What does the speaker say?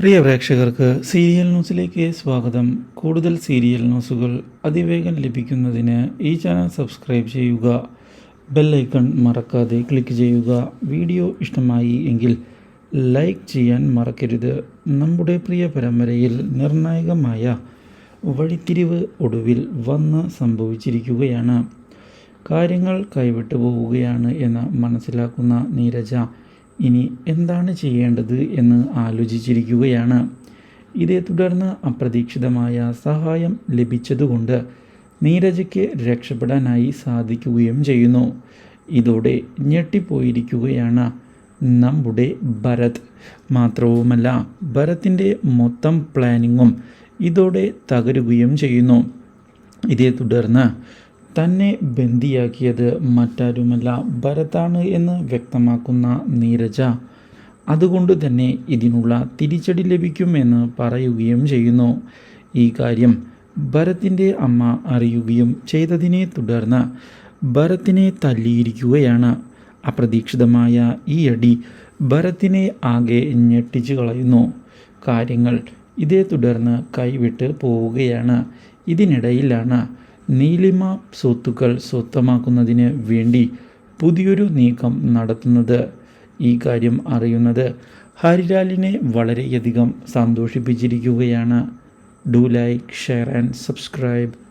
പ്രിയ പ്രേക്ഷകർക്ക് സീരിയൽ ന്യൂസിലേക്ക് സ്വാഗതം. കൂടുതൽ സീരിയൽ ന്യൂസുകൾ അതിവേഗം ലഭിക്കുന്നതിന് ഈ ചാനൽ സബ്സ്ക്രൈബ് ചെയ്യുക. ബെല്ലൈക്കൺ മറക്കാതെ ക്ലിക്ക് ചെയ്യുക. വീഡിയോ ഇഷ്ടമായി എങ്കിൽ ലൈക്ക് ചെയ്യാൻ മറക്കരുത്. നമ്മുടെ പ്രിയ പരമ്പരയിൽ നിർണായകമായ വഴിത്തിരിവ് ഒടുവിൽ വന്ന് സംഭവിച്ചിരിക്കുകയാണ്. കാര്യങ്ങൾ കൈവിട്ടു പോവുകയാണ് എന്ന് മനസ്സിലാക്കുന്ന നീരജ ഇനി എന്താണ് ചെയ്യേണ്ടത് എന്ന് ആലോചിച്ചിരിക്കുകയാണ്. ഇതേ തുടർന്ന് അപ്രതീക്ഷിതമായ സഹായം ലഭിച്ചതുകൊണ്ട് നീരജയ്ക്ക് രക്ഷപ്പെടാനായി സാധിക്കുകയും ചെയ്യുന്നു. ഇതോടെ ഞെട്ടിപ്പോയിരിക്കുകയാണ് നമ്മുടെ ഭരത്. മാത്രവുമല്ല ഭരത്തിന്റെ മൊത്തം പ്ലാനിങ്ങും ഇതോടെ തകരുകയും ചെയ്യുന്നു. ഇതേ തുടർന്ന് തന്നെ ബന്ദിയാക്കിയത് മറ്റാരുമല്ല ഭരതാണ് എന്ന് വ്യക്തമാക്കുന്ന നീരജ. അതുകൊണ്ട് തന്നെ ഇതിനുള്ള തിരിച്ചടി ലഭിക്കുമെന്ന് പറയുകയും ചെയ്യുന്നു. ഈ കാര്യം ഭരത്തിന്റെ അമ്മ അറിയുകയും ചെയ്തതിനെ തുടർന്ന് ഭരത്തിനെ തല്ലിയിരിക്കുകയാണ്. അപ്രതീക്ഷിതമായ ഈ അടി ഭരത്തിനെ ആകെ ഞെട്ടിച്ചു കളയുന്നു. കാര്യങ്ങൾ ഇതേ തുടർന്ന് കൈവിട്ട് പോവുകയാണ്. ഇതിനിടയിലാണ് നീലിമ സ്വത്തുക്കൾ സ്വന്തമാക്കുന്നതിന് വേണ്ടി പുതിയൊരു നീക്കം നടത്തുന്നത് ഈ കാര്യം അറിയുന്നത്. ഹരിലാലിനെ വളരെയധികം സന്തോഷിപ്പിച്ചിരിക്കുകയാണ്. Do like share and subscribe.